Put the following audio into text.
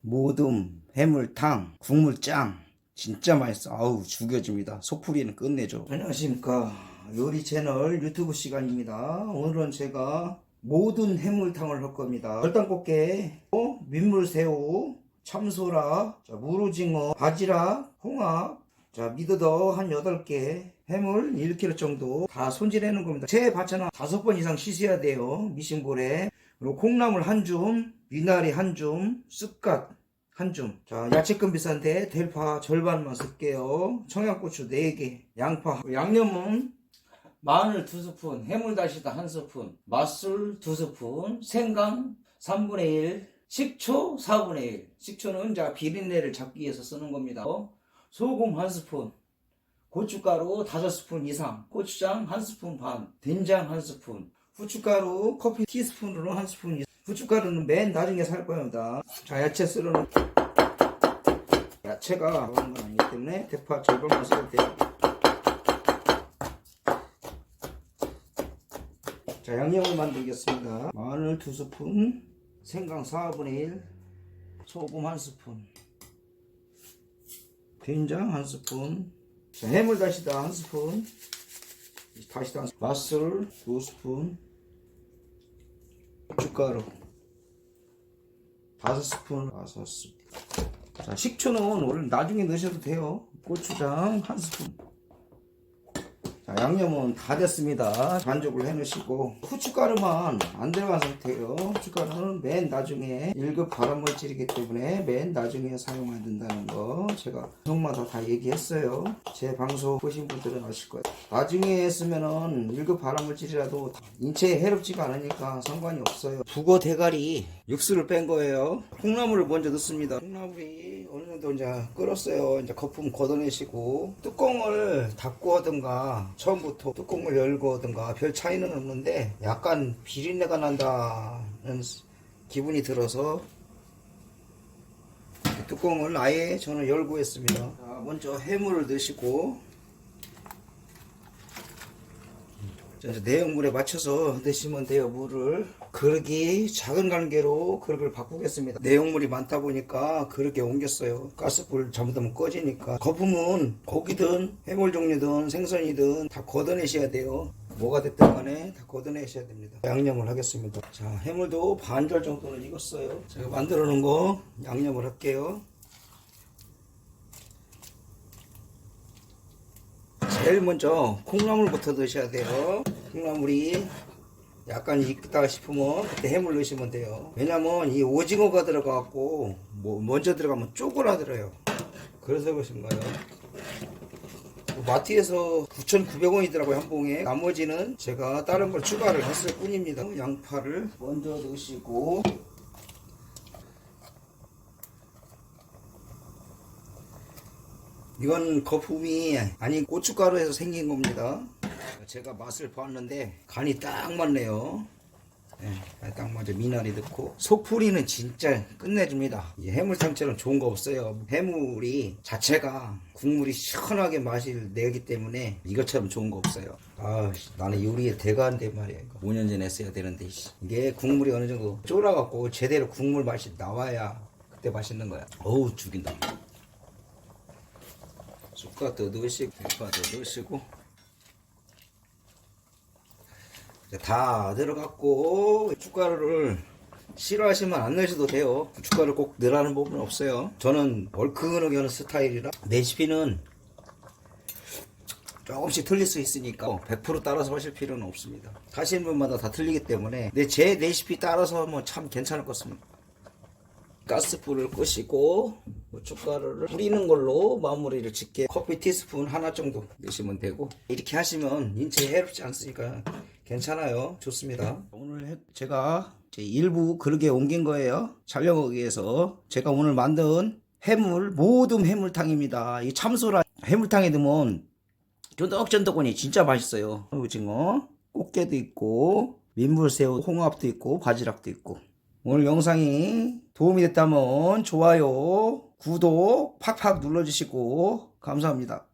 모듬, 해물탕, 국물짱 진짜 맛있어. 아우 죽여줍니다. 속풀이는 끝내줘. 안녕하십니까 요리 채널 유튜브 시간입니다. 오늘은 제가 모든 해물탕을 할 겁니다. 열단꽃게, 어? 민물새우, 참소라, 자, 무로징어, 바지락, 홍합, 자, 미더더 한 8개, 해물 1kg 정도 다 손질해 놓은 겁니다. 제 반찬은 5번 이상 씻어야 돼요. 미싱볼에. 그리고 콩나물 한 줌, 미나리 한 줌, 쑥갓 한 줌. 자, 야채금 비싼데 대파 절반만 쓸게요. 청양고추 4개, 양파, 양념은 마늘 2스푼, 해물다시다 1스푼, 맛술 2스푼, 생강 3분의 1, 식초 4분의 1. 식초는 자 비린내를 잡기 위해서 쓰는 겁니다. 어? 소금 1스푼, 고춧가루 5스푼 이상, 고추장 1스푼 반, 된장 1스푼, 후춧가루 커피 티스푼으로 1스푼 이상. 후춧가루는 맨 나중에 살 겁니다. 자, 야채 썰어놓 야채가 많은 건 아니기 때문에 대파 절반만 써도 돼요. 자, 양념을 만들겠습니다. 마늘 2스푼, 생강 4분의 1, 소금 1스푼, 된장 1스푼, 자, 해물 다시다 1스푼, 다시다 1스푼, 맛술 2스푼, 고춧가루 5스푼, 5스푼. 자, 식초는 오늘 나중에 넣으셔도 돼요. 고추장 한 스푼. 자, 양념은 다 됐습니다. 반죽을 해 놓으시고 후춧가루만 안 들어간 상태예요. 후춧가루는 맨 나중에 1급 발암물질이기 때문에 맨 나중에 사용해야 된다는 거 제가 방송마다 다 얘기했어요. 제 방송 보신 분들은 아실 거예요. 나중에 쓰면은 1급 발암물질이라도 인체에 해롭지가 않으니까 상관이 없어요. 북어 대가리 육수를 뺀 거예요. 콩나물을 먼저 넣습니다. 콩나물이 어느 정도 이제 끓었어요. 이제 거품 걷어내시고 뚜껑을 닫고 하든가 처음부터 뚜껑을 열고 하든가 별 차이는 없는데 약간 비린내가 난다는 기분이 들어서 뚜껑을 아예 저는 열고 했습니다. 자, 먼저 해물을 넣으시고 내용물에 맞춰서 넣으시면 돼요 물을. 그릇이 작은 관계로 그릇을 바꾸겠습니다. 내용물이 많다 보니까 그릇에 옮겼어요. 가스불 잘못하면 꺼지니까. 거품은 고기든 해물 종류든 생선이든 다 걷어내셔야 돼요. 뭐가 됐든 간에 다 걷어내셔야 됩니다. 양념을 하겠습니다. 자 해물도 반절 정도는 익었어요. 제가 만들어 놓은 거 양념을 할게요 제일 먼저 콩나물부터 넣으셔야 돼요. 콩나물이 약간 익다 싶으면 그때 해물 넣으시면 돼요. 왜냐면 이 오징어가 들어가갖고 뭐 먼저 들어가면 쪼그라들어요. 그래서 그러신 거예요. 마트에서 9,900원이더라고요 한 봉에 나머지는 제가 다른 걸 추가를 했을 뿐입니다 양파를 먼저 넣으시고 이건 거품이 아니 고춧가루에서 생긴 겁니다. 제가 맛을 봤는데 간이 딱 맞네요. 네, 딱 맞아 미나리 넣고 속풀이는 진짜 끝내줍니다. 이 해물탕처럼 좋은 거 없어요. 해물이 자체가 국물이 시원하게 맛을 내기 때문에 이것처럼 좋은 거 없어요. 아 나는 요리에 대가인데 말이야. 이거. 5년 전에 했어야 되는데 씨. 이게 국물이 어느 정도 쫄아갖고 제대로 국물 맛이 나와야 그때 맛있는 거야. 어우 죽인다. 쑥갓도 넣으시고 대파도 넣으시고. 이제 다 들어갔고 춧가루를 싫어하시면 안 넣으셔도 돼요. 춧가루 꼭 넣으라는 부분은 없어요. 저는 얼큰하게 하는 스타일이라 레시피는 조금씩 틀릴 수 있으니까 100% 따라서 하실 필요는 없습니다. 하시는 분마다 다 틀리기 때문에. 근데 제 레시피 따라서 하면 참 괜찮을 것 같습니다. 가스불을 끄시고 고춧가루를 뿌리는 걸로 마무리를 짓게 커피 티스푼 하나 정도 넣으시면 되고 이렇게 하시면 인체에 해롭지 않으니까 괜찮아요. 좋습니다. 오늘 해- 제가 제 일부 그릇에 옮긴 거예요. 촬영하기 위해서 제가 오늘 만든 해물 모둠 해물탕입니다. 이 참소라 해물탕에 넣으면 쫀득쫀득하니 진짜 맛있어요. 오징어 꽃게도 있고 민물새우 홍합도 있고 바지락도 있고 오늘 영상이 도움이 됐다면 좋아요, 구독 팍팍 눌러주시고 감사합니다.